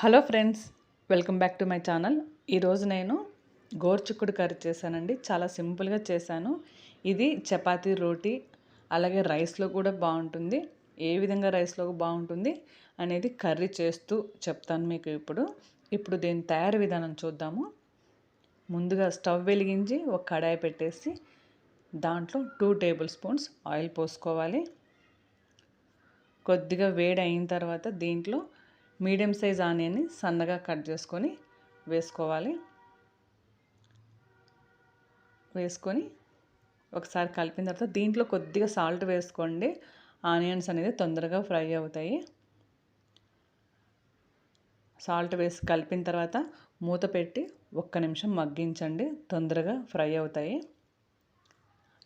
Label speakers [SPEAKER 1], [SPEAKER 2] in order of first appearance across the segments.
[SPEAKER 1] Hello friends welcome back to my channel. ఈరోజు నేను గోర్చుక్కుడు curry చేశానండి. చాలా సింపుల్గా చేశాను. ఇది చపాతీ రోటీ అలాగే రైస్లో కూడా బాగుంటుంది. ఏ విధంగా రైస్లో బాగుంటుంది అనేది కర్రీ చేస్తూ చెప్తాను మీకు ఇప్పుడు. ఇప్పుడు దీని తయారు విధానం చూద్దాము. ముందుగా స్టవ్ వెలిగించి ఒక కడాయి పెట్టేసి దాంట్లో టూ టేబుల్ స్పూన్స్ ఆయిల్ పోసుకోవాలి. కొద్దిగా వేడి అయిన తర్వాత దీంట్లో మీడియం సైజ్ ఆనియన్ని సన్నగా కట్ చేసుకొని వేసుకోవాలి. వేసుకొని ఒకసారి కలిపిన తర్వాత దీంట్లో కొద్దిగా సాల్ట్ వేసుకోండి. ఆనియన్స్ అనేది తొందరగా ఫ్రై అవుతాయి. సాల్ట్ వేసి కలిపిన తర్వాత మూత పెట్టి ఒక్క నిమిషం మగ్గించండి. తొందరగా ఫ్రై అవుతాయి.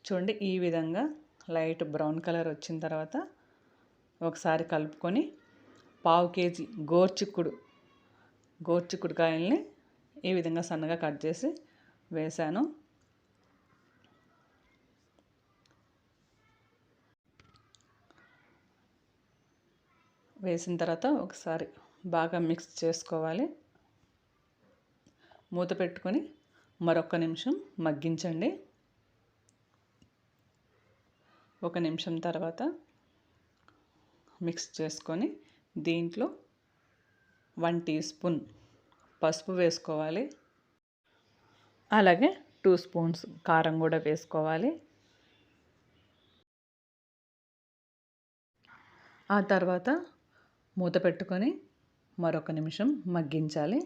[SPEAKER 1] చూడండి ఈ విధంగా లైట్ బ్రౌన్ కలర్ వచ్చిన తర్వాత ఒకసారి కలుపుకొని పావు కేజీ గోర్చిక్కుడు గోర్చిక్కుడుకాయల్ని ఈ విధంగా సన్నగా కట్ చేసి వేశాను. వేసిన తర్వాత ఒకసారి బాగా మిక్స్ చేసుకోవాలి. మూత పెట్టుకొని మరొక నిమిషం మగ్గించండి. ఒక నిమిషం తర్వాత మిక్స్ చేసుకొని దీంట్లో వన్ టీ స్పూన్ పసుపు వేసుకోవాలి. అలాగే టూ స్పూన్స్ కారం కూడా వేసుకోవాలి. ఆ తర్వాత మూత పెట్టుకొని మరొక నిమిషం మగ్గించాలి.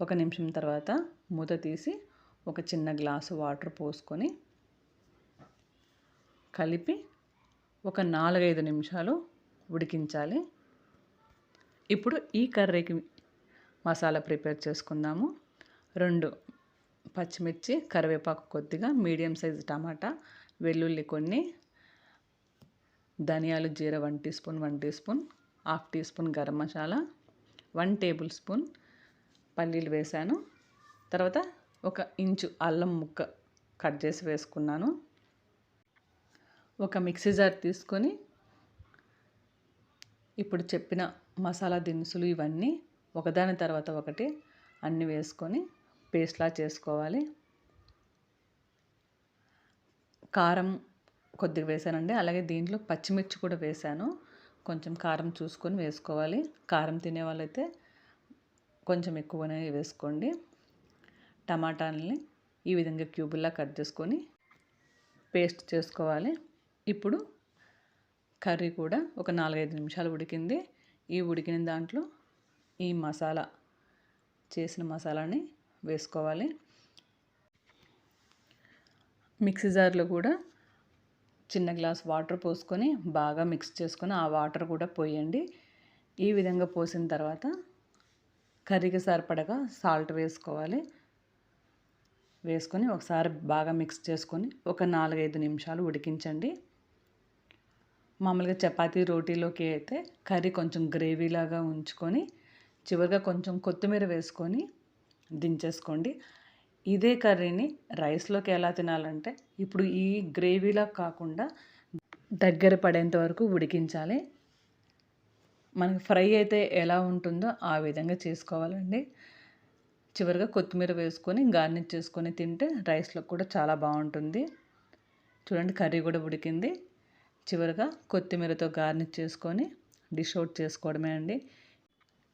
[SPEAKER 1] ఒక నిమిషం తర్వాత మూత తీసి ఒక చిన్న గ్లాసు వాటర్ పోసుకొని కలిపి ఒక నాలుగైదు నిమిషాలు ఉడికించాలి. ఇప్పుడు ఈ కర్రీకి మసాలా ప్రిపేర్ చేసుకుందాము. రెండు పచ్చిమిర్చి కరివేపాకు కొద్దిగా మీడియం సైజు టమాటా వెల్లుల్లి కొన్ని ధనియాలు జీర one teaspoon one teaspoon half teaspoon garam masala one tablespoon పల్లీలు వేసాను. తర్వాత ఒక ఇంచు అల్లం ముక్క కట్ చేసి వేసుకున్నాను. ఒక మిక్సీ జార్ తీసుకొని ఇప్పుడు చెప్పిన మసాలా దినుసులు ఇవన్నీ ఒకదాని తర్వాత ఒకటి అన్నీ వేసుకొని పేస్ట్లా చేసుకోవాలి. కారం కొద్దిగా వేసానండి. అలాగే దీంట్లో పచ్చిమిర్చి కూడా వేసాను. కొంచెం కారం చూసుకొని వేసుకోవాలి. కారం తినే వాళ్ళైతే కొంచెం ఎక్కువనే వేసుకోండి. టమాటాలని ఈ విధంగా క్యూబుల్లా కట్ చేసుకొని పేస్ట్ చేసుకోవాలి. ఇప్పుడు కర్రీ కూడా ఒక నాలుగైదు నిమిషాలు ఉడికింది. ఈ ఉడికిన దాంట్లో ఈ మసాలా చేసిన మసాలాని వేసుకోవాలి. మిక్సీ జార్లో కూడా చిన్న గ్లాస్ వాటర్ పోసుకొని బాగా మిక్స్ చేసుకొని ఆ వాటర్ కూడా పోయండి. ఈ విధంగా పోసిన తర్వాత కర్రీకి సరిపడగా సాల్ట్ వేసుకోవాలి. వేసుకొని ఒకసారి బాగా మిక్స్ చేసుకొని ఒక నాలుగైదు నిమిషాలు ఉడికించండి. మామూలుగా చపాతీ రోటీలోకి అయితే కర్రీ కొంచెం గ్రేవీలాగా ఉంచుకొని చివరిగా కొంచెం కొత్తిమీర వేసుకొని దించేసుకోండి. ఇదే కర్రీని రైస్లోకి ఎలా తినాలంటే ఇప్పుడు ఈ గ్రేవీలా కాకుండా దగ్గర పడేంత వరకు ఉడికించాలి. మనకి ఫ్రై అయితే ఎలా ఉంటుందో ఆ విధంగా చేసుకోవాలండి. చివరిగా కొత్తిమీర వేసుకొని గార్నిష్ చేసుకొని తింటే రైస్లో కూడా చాలా బాగుంటుంది. చూడండి కర్రీ కూడా ఉడికింది. చివరిగా కొత్తిమీరతో గార్నిష్ చేసుకొని డిష్ అవుట్ చేసుకోవడమే అండి.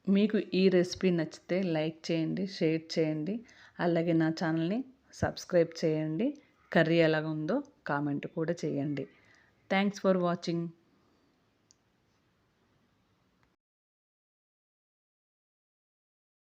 [SPEAKER 1] మీకు ఈ రెసిపీ నచ్చితే లైక్ చేయండి షేర్ చేయండి అలాగే నా ఛానల్ని సబ్స్క్రైబ్ చేయండి. కర్రీ ఎలాగ ఉందో కామెంట్ కూడా చేయండి. Thanks for watching.